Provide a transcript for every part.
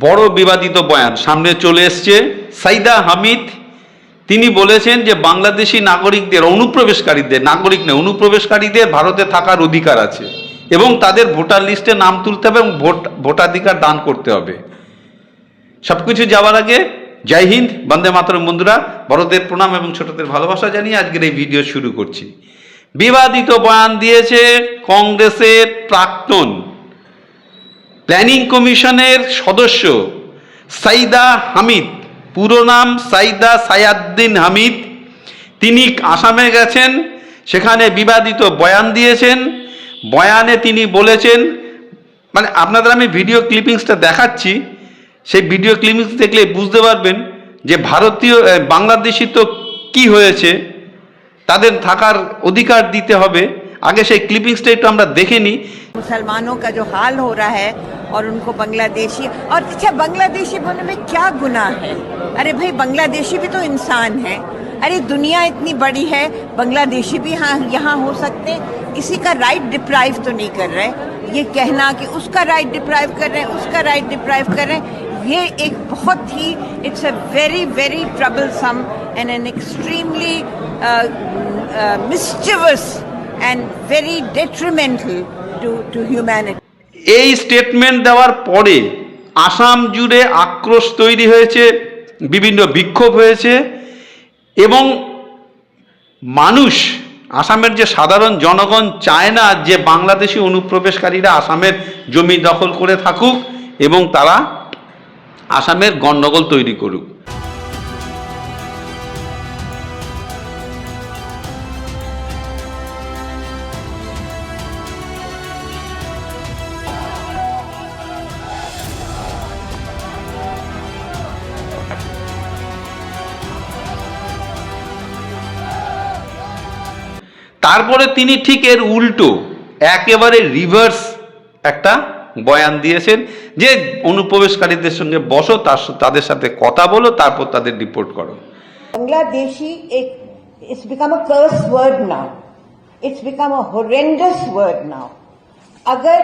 বড় বিবাদিত বয়ান। সামনে চলে এসছে সাইদা হামিদ। তিনি বলেছেন যে, বাংলাদেশি নাগরিকদের, অনুপ্রবেশকারীদের, নাগরিক নয়, অনুপ্রবেশকারীদের ভারতে থাকার অধিকার আছে এবং তাদের ভোটার লিস্টে নাম তুলতে হবে এবং ভোট, ভোটাধিকার দান করতে হবে। সব কিছু যাওয়ার আগে জয় হিন্দ, বন্দে মাতরম বন্ধুরা, বড়দের প্রণাম এবং ছোটদের ভালোবাসা জানিয়ে আজকের এই ভিডিও শুরু করছি। বিবাদিত বয়ান দিয়েছে কংগ্রেসের প্রাক্তন প্ল্যানিং কমিশনের সদস্য সাইদা হামিদ, পুরো নাম সাইদা সায়াদ্দিন হামিদ। তিনি আসামে গেছেন, সেখানে বিবাদিত বয়ান দিয়েছেন। বয়ানে তিনি বলেছেন মানে আপনাদের আমি ভিডিও ক্লিপিংসটা দেখাচ্ছি, সেই ভিডিও ক্লিপিংস দেখলে বুঝতে পারবেন যে ভারতীয় বাংলাদেশি তো কি হয়েছে, তাদের থাকার অধিকার দিতে হবে। आगे से क्लिपिंग स्टेट तो हम देखे नहीं। मुसलमानों का जो हाल हो रहा है और उनको बांग्लादेशी और अच्छा बांग्लादेशी बोलने में क्या गुना है? अरे भाई, बांग्लादेशी भी तो इंसान है। अरे दुनिया इतनी बड़ी है, बांग्लादेशी भी हाँ यहाँ हो सकते किसी का राइट डिप्राइव तो नहीं कर रहे। ये कहना कि उसका राइट डिप्राइव कर रहे हैं, उसका राइट डिप्राइव कर रहे हैं। ये एक बहुत ही it's a very very troublesome and an extremely mischievous and very detrimental to, to humanity. এই স্টেটমেন্ট দেওয়ার পরে আসাম জুড়ে আক্রোশ তৈরি হয়েছে বিভিন্ন বিক্ষোভ হয়েছে এবং মানুষ আসামের যে সাধারণ জনগণ চায় না যে বাংলাদেশি অনুপ্রবেশকারীরা আসামের জমি দখল করে থাকুক এবং তারা আসামের গণ্ডগোল তৈরি করুক তারপরে তিনি ঠিক এর উল্টো একেবারে রিভার্স একটা বয়ান দিয়েছেন যে অনুপ্রবেশকারীদের সঙ্গে বসো তার স- তাদের সাথে কথা বলো তারপর তাদের রিপোর্ট করো Bangladeshi, it, it's become a curse word now. It's become a horrendous word now. अगर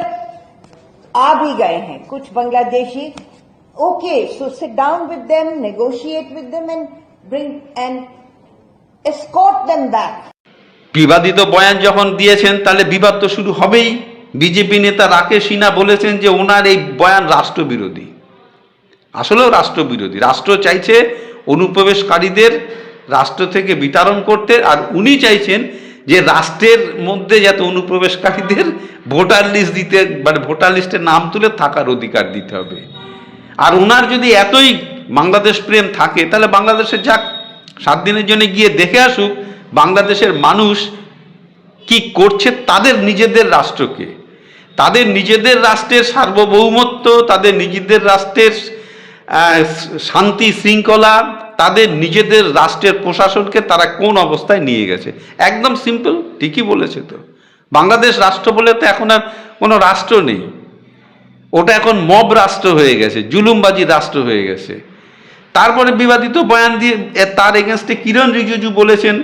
आ भी गए हैं कुछ Bangladeshi okay so sit down with them negotiate with them and bring and escort them back বিবাদিত বয়ান যখন দিয়েছেন, তাহলে বিবাদ তো শুরু হবেই। বিজেপি নেতা রাকেশ সিনহা বলেছেন যে, ওনার এই বয়ান রাষ্ট্রবিরোধী। আসলেও রাষ্ট্রবিরোধী। রাষ্ট্র চাইছে অনুপ্রবেশকারীদের রাষ্ট্র থেকে বিতরণ করতে, আর উনি চাইছেন যে, রাষ্ট্রের মধ্যে যাতে অনুপ্রবেশকারীদের ভোটার লিস্ট দিতে মানে ভোটার লিস্টের নাম তুলে থাকার অধিকার দিতে হবে। আর ওনার যদি এতই বাংলাদেশ প্রেম থাকে, তাহলে বাংলাদেশে যাক, সাত দিনের জন্য গিয়ে দেখে আসুক বাংলাদেশের মানুষ কি করছে তাদের নিজেদের রাষ্ট্রকে? তাদের নিজেদের রাষ্ট্রের সার্বভৌমত্ব, তাদের নিজেদের রাষ্ট্রের শান্তি শৃঙ্খলা, তাদের নিজেদের রাষ্ট্রের প্রশাসনকে তারা কোন অবস্থায় নিয়ে গেছে? একদম সিম্পল ঠিকই বলেছে তো। বাংলাদেশ রাষ্ট্র বলে তো এখন আর কোনো রাষ্ট্র নেই। ওটা এখন মব রাষ্ট্র হয়ে গেছে, জুলুমবাজি রাষ্ট্র হয়ে গেছে। তারপরে বিবাদিত বয়ান দিয়ে তার এগেনস্টে কিরণ রিজিজু বলেছেন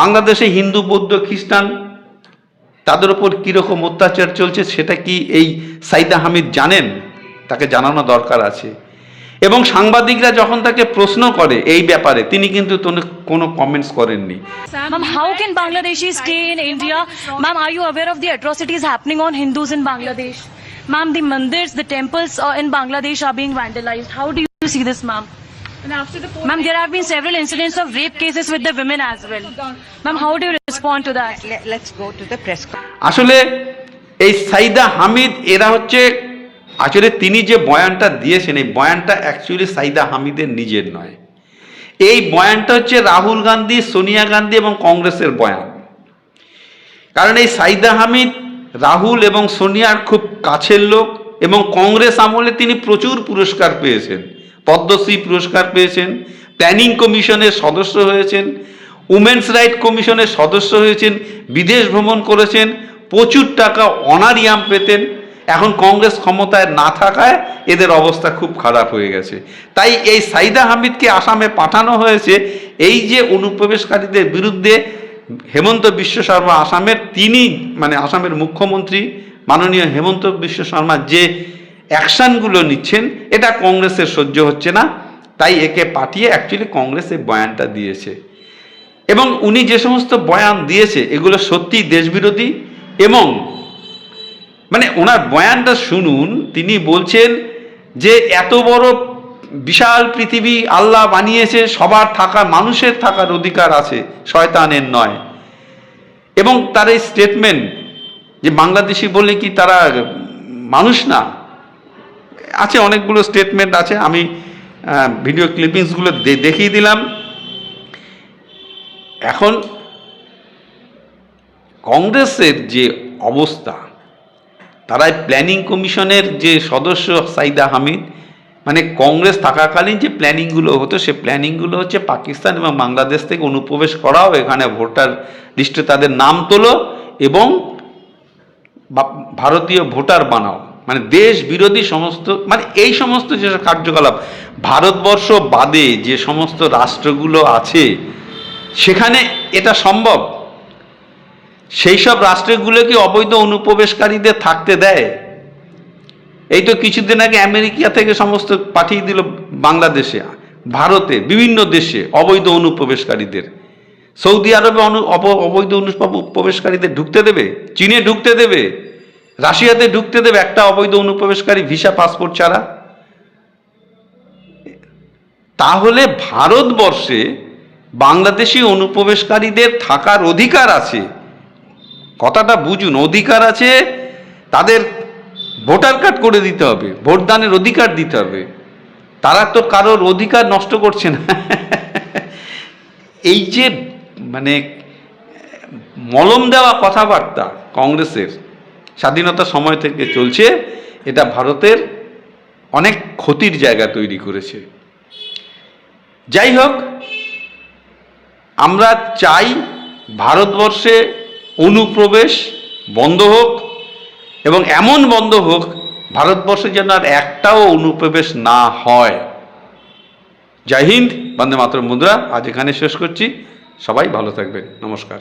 বাংলাদেশে হিন্দু, বৌদ্ধ, খ্রিস্টান, তাদের ওপর কীরকম অত্যাচার চলছে সেটা কি এই সাইদা হামিদ জানেন? তাকে জানানো দরকার আছে। এবং সাংবাদিকরা যখন তাকে প্রশ্ন করে এই ব্যাপারে, তিনি কিন্তু কোনো কমেন্টস করেননি। How can Bangladeshi stay in India ma'am are you aware of the atrocities happening on Hindus in Bangladesh ma'am the mandirs the temples in Bangladesh are being vandalised how do you see this ma'am ma'am? Ma'am, there have been several incidents of rape cases with the women as well. Ma'am, how do you respond to that? Let's go to the press conference. আসলে এই সাইদা হামিদ এরা হচ্ছে আসলে তিনি যে বয়ানটা দিয়েছেন এই বয়ানটা actually Saida হামিদের নিজের নয় এই বয়ানটা হচ্ছে রাহুল গান্ধী সোনিয়া গান্ধী এবং কংগ্রেসের বয়ান কারণ এই সাইদা হামিদ রাহুল এবং সোনিয়ার খুব কাছের লোক এবং কংগ্রেস আমলে তিনি প্রচুর পুরস্কার পেয়েছেন পদ্মশ্রী পুরস্কার পেয়েছেন, প্ল্যানিং কমিশনের সদস্য হয়েছেন, উমেন্স রাইট কমিশনের সদস্য হয়েছেন, বিদেশ ভ্রমণ করেছেন, প্রচুর টাকা অনারিয়াম পেতেন, এখন কংগ্রেস ক্ষমতায় না থাকায় এদের অবস্থা খুব খারাপ হয়ে গেছে। তাই এই সাইদা হামিদকে আসামে পাঠানো হয়েছে, এই যে অনুপ্রবেশকারীদের বিরুদ্ধে হেমন্ত বিশ্ব শর্মা আসামের তিনি মানে আসামের মুখ্যমন্ত্রী, মাননীয় হেমন্ত বিশ্ব শর্মা যে অ্যাকশানগুলো নিচ্ছেন, এটা কংগ্রেসের সহ্য হচ্ছে না, তাই একে পাঠিয়ে অ্যাকচুয়ালি কংগ্রেসের বয়ানটা দিয়েছে। এবং উনি যে সমস্ত বয়ান দিয়েছে, এগুলো সত্যি দেশবিরোধী এবং মানে ওনার বয়ানটা শুনুন, তিনি বলছেন যে এত বড় বিশাল পৃথিবী আল্লাহ বানিয়েছে, সবার থাকা, মানুষের থাকার অধিকার আছে, শয়তানের নয়। এবং তার এই স্টেটমেন্ট যে বাংলাদেশি বলে কি তারা মানুষ না? আছে অনেকগুলো স্টেটমেন্ট আছে, আমি ভিডিও ক্লিপিংসগুলো দেখিয়ে দিলাম। এখন, কংগ্রেসের যে অবস্থা, তারাই প্ল্যানিং কমিশনের যে সদস্য সাইদা হামিদ মানে কংগ্রেস থাকাকালীন যে প্ল্যানিংগুলো হতো, সে প্ল্যানিংগুলো হচ্ছে পাকিস্তান এবং বাংলাদেশ থেকে অনুপ্রবেশ করাও, এখানে ভোটার লিস্টে তাদের নাম তোলো এবং ভারতীয় ভোটার বানাও। মানে দেশ বিরোধী সমস্ত মানে এই সমস্ত যে কার্যকলাপ, ভারতবর্ষ বাদে যে সমস্ত রাষ্ট্রগুলো আছে, সেখানে এটা সম্ভব? সেই সব রাষ্ট্রগুলো কি অবৈধ অনুপ্রবেশকারীদের থাকতে দেয়? এই তো কিছুদিন আগে আমেরিকা থেকে সমস্ত পাঠিয়ে দিল বাংলাদেশে, ভারতে, বিভিন্ন দেশে অবৈধ অনুপ্রবেশকারীদের। সৌদি আরবে অনু অবৈধ অনুপ্রবেশকারীদের ঢুকতে দেবে? চীনে ঢুকতে দেবে? রাশিয়াতে ঢুকতে দেবে একটা অবৈধ অনুপ্রবেশকারী ভিসা, পাসপোর্ট ছাড়া। তাহলে ভারতবর্ষে বাংলাদেশি অনুপ্রবেশকারীদের থাকার অধিকার আছে। কথাটা বুঝুন, অধিকার আছে তাদের ভোটার কার্ড করে দিতে হবে, ভোটদানের অধিকার দিতে হবে। তারা তো কারোর অধিকার নষ্ট করছে না। এই যে মানে মলম দেওয়া কথাবার্তা কংগ্রেসের স্বাধীনতা সময় থেকে চলছে, এটা ভারতের অনেক ক্ষতির জায়গা তৈরি করেছে। যাই হোক, আমরা চাই ভারতবর্ষে অনুপ্রবেশ বন্ধ হোক এবং এমন বন্ধ হোক, ভারতবর্ষে যেন আর একটাও অনুপ্রবেশ না হয়। জয় হিন্দ, বন্দে মাতরম মুদ্রা আজ এখানে শেষ করছি। সবাই ভালো থাকবেন। নমস্কার।